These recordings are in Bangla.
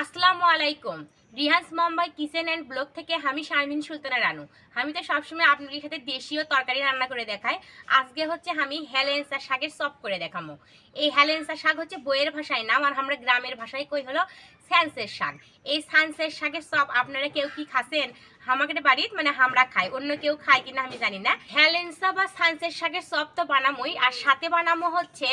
আসসালামু আলাইকুম। Rihans Mumbai kitchen and blog থেকে আমি শারমিন সুলতানা রানু। আমি তো সবসময় আপনাদের সাথে দেশীয় তরকারি রান্না করে দেখাই। আজকে হচ্ছে আমি হেলেন্সা শাকের চপ করে দেখামো এই হেলেন্সা শাক হচ্ছে বইয়ের ভাষায় নাম, আর আমরা গ্রামের ভাষায় কই হলো স্যান্সের শাক। এই স্যান্সের শাকের চপ আপনারা কেউ কি খাসেন আমাদের বাড়িত মানে আমরা খাই, অন্য কেউ খায় কিনা আমি জানি না। হেলেন্সা বা সানসের শাকের চপ তো বানামোই, আর সাথে বানামো হচ্ছে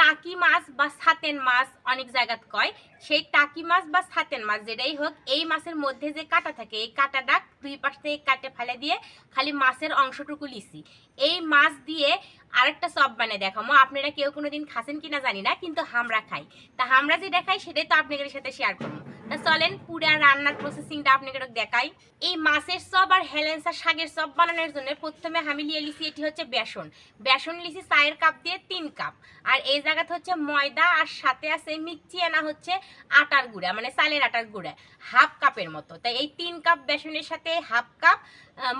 টাকি মাছ বা সাতেন মাছ অনেক জায়গাত কয়। সেই টাকি মাছ বা সাতেন মাছ যেটাই হোক, এই মাছের মধ্যে যে কাটা থাকে, এই কাটাটা দুই পাশ থেকে কাটে ফেলে দিয়ে খালি মাছের অংশটুকু লিসি এই মাছ দিয়ে আরেকটা চপ বানিয়ে দেখামো। আপনারা কেউ কোনো কোনোদিন খাসেন কিনা জানি না, কিন্তু হামরা খাই। তা হামরা যে দেখাই সেটাই তো আপনাদের সাথে শেয়ার করব। চলেন পুরা রান্নার প্রসেসিংটা আপনাদের দেখাই। এই মাছের চপ আর হেলেন্সা শাকের চপ বানানোর জন্য প্রথমে আমি নিয়ে লিছি এটি হচ্ছে বেসন। বেসন লিছি চায়ের কাপ দিয়ে তিন কাপ। আর এই জায়গাতে হচ্ছে ময়দা আর সাথে আছে মিক্সি আনা হচ্ছে আটার গুঁড়া মানে চালের আটার গুঁড়া, হাফ কাপের মতো। তাই এই তিন কাপ বেসনের সাথে হাফ কাপ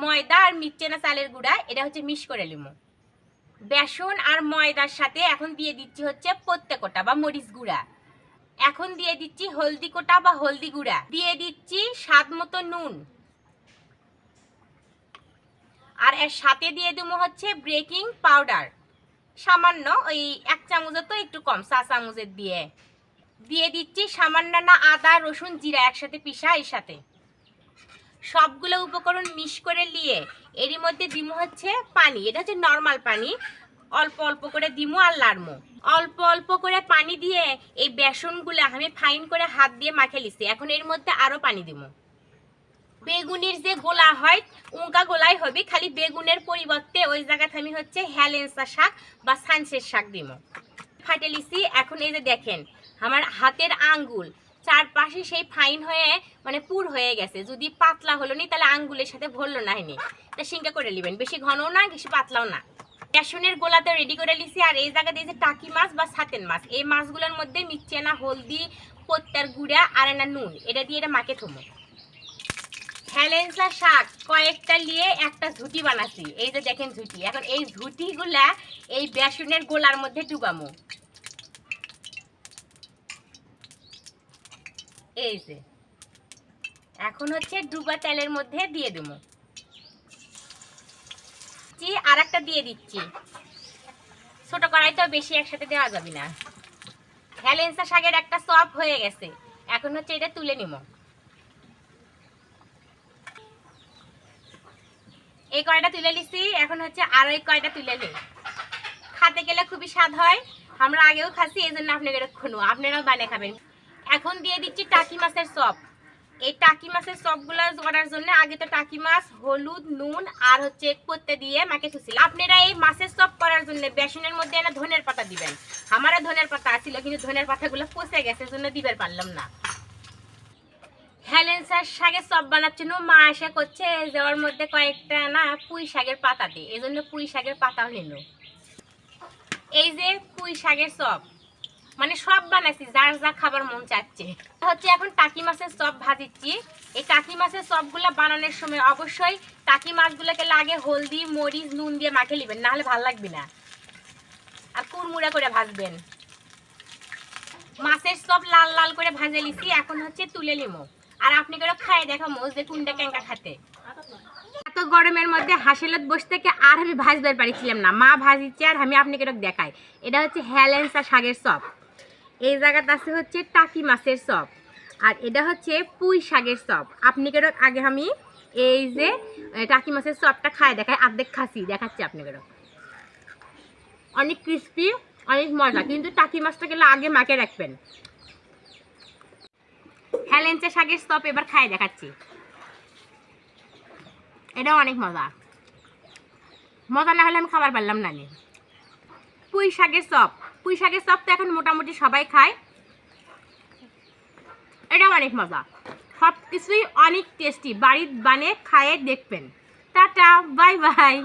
ময়দা আর মিক্সি আনা চালের গুঁড়া, এটা হচ্ছে মিক্স করে লিমো বেসন আর ময়দার সাথে এখন দিয়ে দিচ্ছি হচ্ছে প্রত্যেকটা বা মরিচ গুঁড়া। এখন দিয়ে দিচ্ছি হলদি কোটা বা হলদি গুঁড়া। দিয়ে দিচ্ছি স্বাদ মতো নুন। আর এর সাথে দিয়ে দেবো হচ্ছে বেকিং পাউডার। সামান্য ওই এক চামচের তো একটু কম, চা চামচের দিয়ে। দিয়ে দিচ্ছি সামান্য না আদা, রসুন, জিরা একসাথে পিসা এর সাথে। সবগুলো উপকরণ মিশ করে নিয়ে এরই মধ্যে দিমু হচ্ছে পানি। এটা হচ্ছে নর্মাল পানি। অল্প অল্প করে দিমু আর লাড়মু। অল্প অল্প করে পানি দিয়ে এই বেসনগুলো আমি ফাইন করে হাত দিয়ে মাখে লিছি এখন এর মধ্যে আরও পানি দিমু। বেগুনের যে গোলা হয়, উঙ্কা গোলাই হবে, খালি বেগুনের পরিবর্তে ওই জায়গাতে আমি হচ্ছে হ্যালেন্সা শাক বা সানসের শাক দিব ফাটে লিছি এখন এই যে দেখেন, আমার হাতের আঙ্গুল, চারপাশে সেই ফাইন হয়ে মানে পুর হয়ে গেছে। যদি পাতলা হলো নি, তাহলে আঙ্গুলের সাথে ভরলো না হয়নি। তা সিঙ্কা করে নেবেন। বেশি ঘনও না, বেশি পাতলাও না। বেসনের গোলাতে রেডি করে লিছি, আর এই এই যে টাকি মাছ বা সাতেন মাছ, এই মাছগুলোর মধ্যে মিচ্ছে না হলদি, পত্তার গুঁড়া, আর না নুন। এটা দিয়ে এটা মাকে থমো হ্যালেন্সা শাক কয়েকটা নিয়ে একটা ঝুটি বানাচ্ছি। এই যে দেখেন ঝুটি। এখন এই ঝুটিগুলা এই বেসনের গোলার মধ্যে ডুবামো। এই যে। এখন হচ্ছে ডুবা তেলের মধ্যে দিয়ে দেবো আর একটা দিয়ে দিচ্ছি। ছোট কড়াই তো বেশি একসাথে দেওয়া যাবে না। হ্যালেন্সা শাকের একটা চপ হয়ে গেছে। এখন হচ্ছে এটা তুলে নিব। এই কয়টা তুলে নিছি, এখন হচ্ছে আরও এই কয়টা তুলে নিই। খাতে গেলে খুবই স্বাদ হয়। আমরা আগেও খাচ্ছি এই জন্য আপনাদের খুনু আপনারাও বানিয়ে খাবেন। এখন দিয়ে দিচ্ছি টাকি মাছের চপ। এই টাকি মাছের চপগুলো করার জন্য আগে তো টাকি মাছ, হলুদ, নুন আর হচ্ছে পত্তে দিয়ে মাকে থুছিল আপনারা এই মাছের চপ করার জন্য বেসনের মধ্যে না ধনের পাতা দিবেন। আমারও ধনের পাতা আছিল, কিন্তু ধনের পাতাগুলো পচে গেছে জন্য দিবার পারলাম না। হ্যালেন্সার শাকের চপ বানাচ্ছে নো মা এসে করছে যে ওর মধ্যে কয়েকটা না পুঁই শাকের পাতা দে এই জন্য পুঁই শাকের পাতাও নিল। এই যে পুঁই শাকের চপ মানে সব বানাইছি, যার যা খাবার মন চাচ্ছে। হচ্ছে এখন টাকি মাছের চপ ভাজিচ্ছি। এই টাকি মাছের চপগুলো বানানোর সময় অবশ্যই টাকি মাছগুলোকে লাগে হলদি, মরিচ, নুন দিয়ে মাখে নেবেন, নাহলে ভালো লাগবে না। আর কুড়মুড়া করে ভাজবেন। মাছের সব লাল লাল করে ভাজে লিছি এখন হচ্ছে তুলে নিমো। আর আপনি করে খাই দেখামো যে কোনটা ক্যাঙ্কা খাতে। এত গরমের মধ্যে হাসিলত বসে থেকে আর আমি ভাজবার পারিছিলাম না। মা ভাজিচ্ছে আর আমি আপনাকে দেখাই। এটা হচ্ছে হ্যালেন্সা শাকের চপ। এই জায়গাটা আছে হচ্ছে টাকি মাছের চপ। আর এটা হচ্ছে পুঁই শাকের চপ। আপনি কেন আগে আমি এই যে টাকি মাছের চপটা খাই দেখাই, আর্ধেক খাসি, দেখাচ্ছি আপনি কেন অনেক ক্রিস্পি অনেক মজা, কিন্তু টাকি মাছটাকে আগে মাকে রাখবেন। হ্যালেন্সা শাকের চপ এবার খাই দেখাচ্ছি। এটাও অনেক মজা। মজা না হলে আমি খাবার পারলাম না নি। পুঁই শাকের চপ। পুঁই শাকের সব তো এখন মোটামুটি সবাই খায়। এটা অনেক মজা। সব কিছুই অনেক টেস্টি বাড়ির বানিয়ে খায়ে দেখবেন। Tata, bye bye.